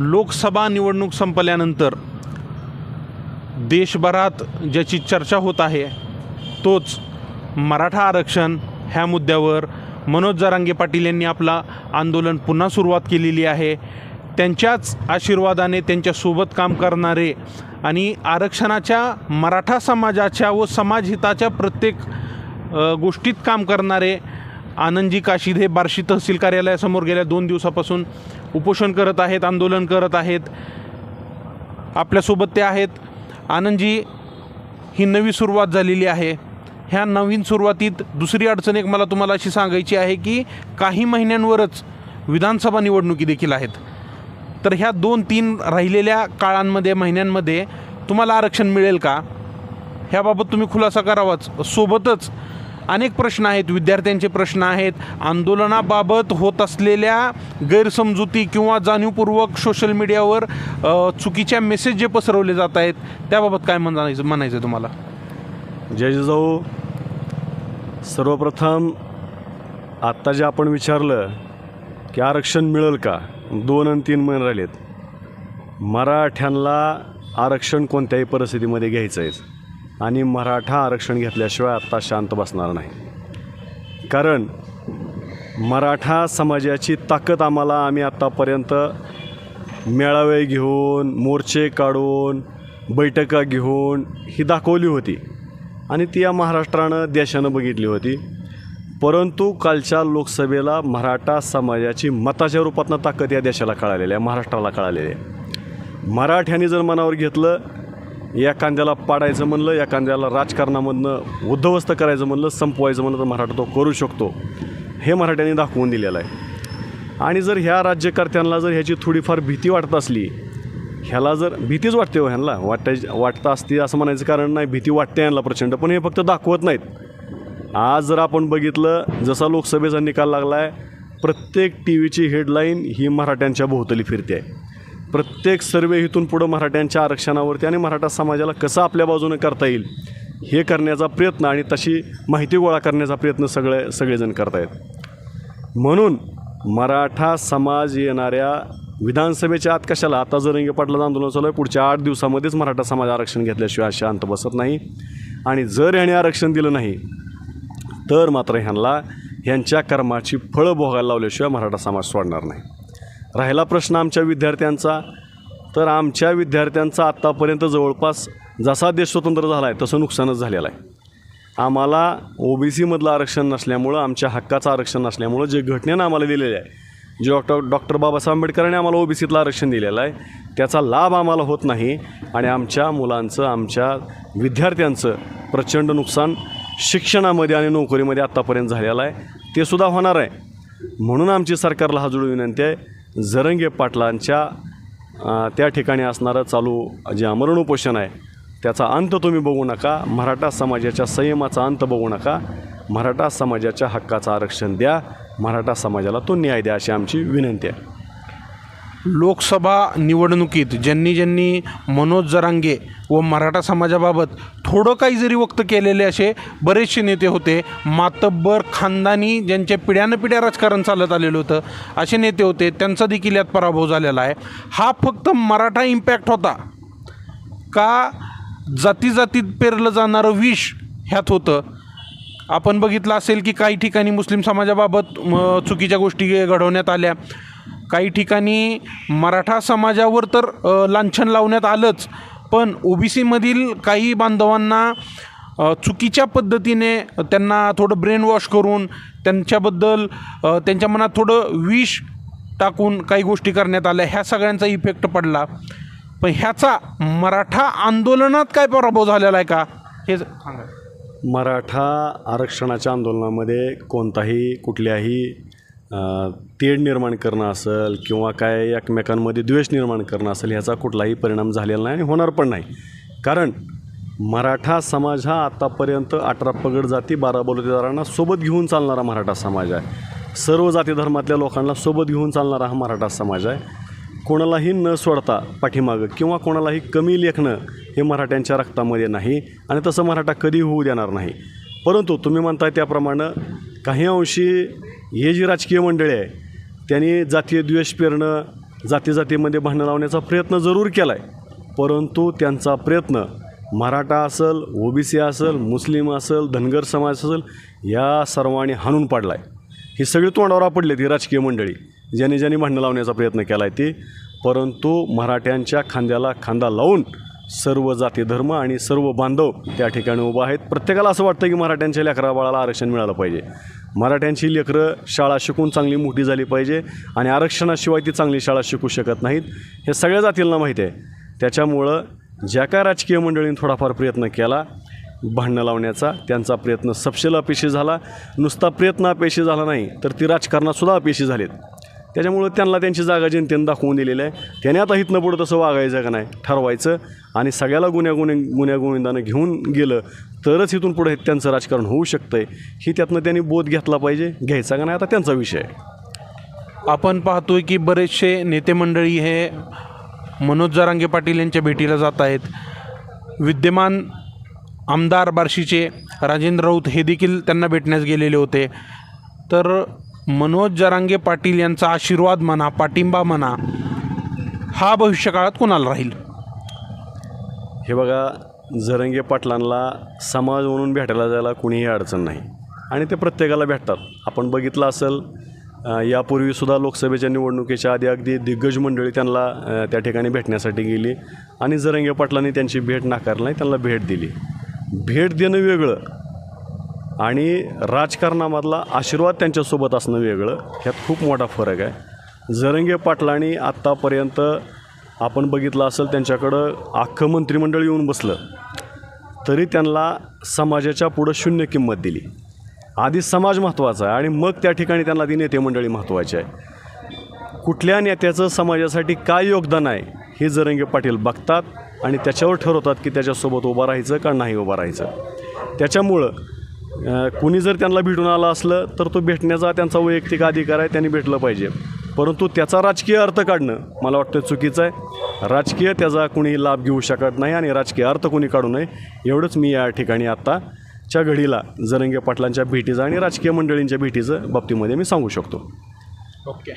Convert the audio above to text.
लोकसभा निवडणूक संपल्यानंतर देशभरात ज्याची चर्चा होत आहे तोच मराठा आरक्षण ह्या मुद्द्यावर मनोज जरांगे पाटील यांनी आपला आंदोलन पुन्हा सुरुवात केलेली आहे. त्यांच्याच आशीर्वादाने त्यांच्यासोबत काम करणारे आणि आरक्षणाच्या मराठा समाजाच्या व समाजहिताच्या प्रत्येक गोष्टीत काम करणारे आनंदजी काशीद हे बार्शी तहसील कार्यालयासमोर गेल्या दोन दिवसापासून उपोषण करत आहेत आंदोलन करत आहेत. आपल्यासोबत ते आहेत. आनंदजी ही नवी सुरुवात झालेली आहे. ह्या नवीन सुरुवातीत दुसरी अडचण एक मला तुम्हाला अशी सांगायची आहे की काही महिन्यांवरच विधानसभा निवडणुकी देखील आहेत. तर ह्या दोन तीन राहिलेल्या काळांमध्ये महिन्यांमध्ये तुम्हाला आरक्षण मिळेल का? ह्याबाबत तुम्ही खुलासा करावाच. सोबतच अनेक प्रश्न आहेत विद्यार्थ्यांचे प्रश्न आहेत. आंदोलनाबाबत होत असलेल्या गैरसमजुती किंवा जाणीवपूर्वक सोशल मीडियावर चुकीच्या मेसेज जे पसरवले जात आहेत त्याबाबत काय म्हणायचं म्हणायचं तुम्हाला? जय जिजाऊ सर्वप्रथम आत्ता जे आपण विचारलं की आरक्षण मिळेल का? दोन आणि तीन महिने राहिलेत. मराठ्यांना आरक्षण कोणत्याही परिस्थितीमध्ये घ्यायचं आहे आणि मराठा आरक्षण घेतल्याशिवाय आत्ता शांत बसणार नाही. कारण मराठा समाजाची ताकद आम्हाला आम्ही आत्तापर्यंत मेळावे घेऊन मोर्चे काढून बैठका घेऊन ही दाखवली होती. आणि ती या महाराष्ट्रानं देशानं बघितली होती. परंतु कालच्या लोकसभेला मराठा समाजाची मताच्या रूपातनं ताकद या देशाला कळालेली आहे महाराष्ट्राला कळालेली आहे. मराठ्यांनी जर मनावर घेतलं एखाद्याला पाडायचं म्हणलं एखाद्याला राजकारणामधनं उद्ध्वस्त करायचं म्हणलं संपवायचं म्हणलं तर मराठा तो करू शकतो. हे मराठ्यांनी दाखवून दिलेलं आहे. आणि जर ह्या राज्यकर्त्यांना जर ह्याची थोडीफार भीती वाटत असली ह्याला जर भीतीच वाटते हो ह्यांना. वाटायची वाटतं असते असं म्हणायचं कारण नाही भीती वाटते ह्यांना प्रचंड. पण हे फक्त दाखवत नाहीत. आज जर आपण बघितलं जसा लोकसभेचा निकाल लागला आहे प्रत्येक टी व्हीची हेडलाईन ही मराठ्यांच्या भोवतली फिरते आहे. प्रत्येक सर्वे इथून पुढं मराठ्यांच्या आरक्षणावरती आणि मराठा समाजाला कसं आपल्या बाजूनं करता येईल हे करण्याचा प्रयत्न आणि तशी माहिती गोळा करण्याचा प्रयत्न सगळे सगळेजण करतायत. म्हणून मराठा समाज येणाऱ्या विधानसभेच्या आत कशाला? आता जर रंगे पाटलाचं आंदोलन चालू आहे पुढच्या आठ दिवसामध्येच मराठा समाज आरक्षण घेतल्याशिवाय शांत बसत नाही. आणि जर ह्याने आरक्षण दिलं नाही तर मात्र ह्यांना ह्यांच्या कर्माची फळं भोगायला लावल्याशिवाय मराठा समाज सोडणार नाही. राहिला प्रश्न आमच्या विद्यार्थ्यांचा. तर आमच्या विद्यार्थ्यांचा आत्तापर्यंत जवळपास जसा देश स्वतंत्र झाला आहे तसं नुकसानच झालेलं आहे. आम्हाला ओ बी सीमधलं आरक्षण नसल्यामुळं आमच्या हक्काचं आरक्षण नसल्यामुळं जे घटनेनं आम्हाला दिलेलं आहे जे डॉक्टर डॉक्टर बाबासाहेब आंबेडकरांनी आम्हाला ओ बी सीतलं आरक्षण दिलेलं आहे त्याचा लाभ आम्हाला होत नाही आणि आमच्या मुलांचं आमच्या विद्यार्थ्यांचं प्रचंड नुकसान शिक्षणामध्ये आणि नोकरीमध्ये आत्तापर्यंत झालेलं आहे. ते सुद्धा होणार आहे. म्हणून आमची सरकारला हा जुळ विनंती आहे जरंगे पाटलांच्या त्या ठिकाणी असणारं चालू जे आमरण उपोषण आहे त्याचा अंत तुम्ही बघू नका. मराठा समाजाच्या संयमाचा अंत बघू नका. मराठा समाजाच्या हक्काचं आरक्षण द्या. मराठा समाजाला तो न्याय द्या अशी आमची विनंती आहे. लोकसभा निवडणुकीत ज्यांनी ज्यांनी मनोज जरांगे व मराठा समाजाबाबत थोडं काही जरी वक्त केलेले असे बरेचसे नेते होते मातब्बर खानदानी ज्यांच्या पिढ्यानं पिढ्या राजकारण चालत आलेलं होतं असे नेते होते त्यांचा देखील यात पराभव झालेला आहे. हा फक्त मराठा इम्पॅक्ट होता का जाती जातीत पेरलं जाणारं विष ह्यात होतं? आपण बघितलं असेल की काही ठिकाणी मुस्लिम समाजाबाबत चुकीच्या गोष्टी घडवण्यात आल्या. काही ठिकाणी मराठा समाजावर तर लांछन लावण्यात आलंच. पण ओबीसीमधील काही बांधवांना चुकीच्या पद्धतीने त्यांना थोडं ब्रेन वॉश करून त्यांच्याबद्दल त्यांच्या मनात थोडं विष टाकून काही गोष्टी करण्यात आल्या ह्या सगळ्यांचा इफेक्ट पडला. पण ह्याचा मराठा आंदोलनात काय पराभव झालेला आहे का? हे सांगा. मराठा आरक्षणाच्या आंदोलनामध्ये कोणताही कुठल्याही तेढ निर्माण करणं असेल किंवा काय एकमेकांमध्ये द्वेष निर्माण करणं असेल ह्याचा कुठलाही परिणाम झालेला नाही आणि होणार पण नाही. कारण मराठा समाज हा आत्तापर्यंत अठरा पगड जाती बारा बलुतेदारांना सोबत घेऊन चालणारा मराठा समाज आहे. सर्व जाती धर्मातल्या लोकांना सोबत घेऊन चालणारा हा मराठा समाज आहे. कोणालाही न सोडता पाठीमागं किंवा कोणालाही कमी लेखणं हे मराठ्यांच्या रक्तामध्ये नाही आणि तसं मराठा कधी होऊ देणार नाही. परंतु तुम्ही म्हणताय त्याप्रमाणे काही अंशी हे जी राजकीय मंडळी आहे त्यांनी जातीय द्वेष पेरणं जाती जातीमध्ये भांडणं लावण्याचा प्रयत्न जरूर केला आहे परंतु त्यांचा प्रयत्न मराठा असेल ओबीसी असेल मुस्लिम असेल धनगर समाज असेल या सर्वांनी हाणून पाडला आहे ही सगळी तोंडावर आपडली ती राजकीय मंडळी ज्यांनी ज्यांनी भांडणं लावण्याचा प्रयत्न केला आहे ती. परंतु मराठ्यांच्या खांद्याला खांदा लावून सर्व जाती धर्म आणि सर्व बांधव त्या ठिकाणी उभा आहेत. प्रत्येकाला असं वाटतं की मराठ्यांच्या लेकरा बाळाला आरक्षण मिळालं पाहिजे. मराठ्यांची लेकरं शाळा शिकून चांगली मोठी झाली पाहिजे आणि आरक्षणाशिवाय ती चांगली शाळा शिकू शकत नाहीत. हे सगळ्या जातींना माहीत आहे. त्याच्यामुळं ज्या काय राजकीय मंडळींनी थोडाफार प्रयत्न केला भांडणं लावण्याचा त्यांचा प्रयत्न सपशेला अपयशी झाला. नुसता प्रयत्न अपयशी झाला नाही तर ती राजकारणातसुद्धा अपयशी झालीत. त्याच्यामुळं त्यांना त्यांची जागा जनतेनं दाखवून दिलेली आहे. त्याने आता हितनं पुढं तसं वागायचं का नाही ठरवायचं. आणि सगळ्याला गुन्ह्या गुन्हे गुन्ह्यागोविंदानं घेऊन गेलं तरच इथून पुढे त्यांचं राजकारण होऊ शकतं आहे ही त्यातनं त्यांनी बोध घेतला पाहिजे घ्यायचा का नाही आता त्यांचा विषय आपण पाहतोय की बरेचसे नेते मंडळी हे मनोज जरांगे पाटील यांच्या भेटीला जात आहेत. विद्यमान आमदार बार्शीचे राजेंद्र राऊत हे देखील त्यांना भेटण्यास गेलेले होते. तर मनोज जरांगे पाटील यांचा आशीर्वाद म्हणा पाठिंबा म्हणा हा भविष्यकाळात कोणाला राहील? हे बघा जरंगे पाटलांना समाज म्हणून भेटायला जायला कुणीही अडचण नाही. आणि ते प्रत्येकाला भेटतात. आपण बघितलं असेल यापूर्वीसुद्धा लोकसभेच्या निवडणुकीच्या आधी अगदी दिग्गज मंडळी त्यांना त्या ठिकाणी भेटण्यासाठी गेली. आणि जरंगे पाटलांनी त्यांची भेट नाकारली त्यांना भेट दिली. भेट देणं वेगळं. आणि राजकारणामधला आशीर्वाद त्यांच्यासोबत असणं वेगळं ह्यात खूप मोठा फरक आहे. जरंगे पाटलांनी आत्तापर्यंत आपण बघितलं असेल त्यांच्याकडं अख्खं मंत्रिमंडळ येऊन बसलं तरी त्यांना समाजाच्या पुढं शून्य किंमत दिली. आधी समाज महत्त्वाचा आहे आणि मग त्या ठिकाणी त्यांना ती नेते मंडळी महत्त्वाची आहे. कुठल्या नेत्याचं समाजासाठी काय योगदान आहे हे जरंगे पाटील बघतात आणि त्याच्यावर ठरवतात की त्याच्यासोबत उभं राहायचं का नाही उभं राहायचं. त्याच्यामुळं कुणी जर त्यांना भेटून आलं असलं तर तो भेटण्याचा त्यांचा वैयक्तिक अधिकार आहे त्यांनी भेटलं पाहिजे. परंतु त्याचा राजकीय अर्थ काढणं मला वाटतं चुकीचं आहे. राजकीय त्याचा कुणी लाभ घेऊ शकत नाही आणि राजकीय अर्थ कोणी काढू नये एवढंच मी या ठिकाणी आत्ताच्या घडीला जरंगे पाटलांच्या भेटीचं आणि राजकीय मंडळींच्या भेटीचं बाबतीमध्ये मी सांगू शकतो. ओके.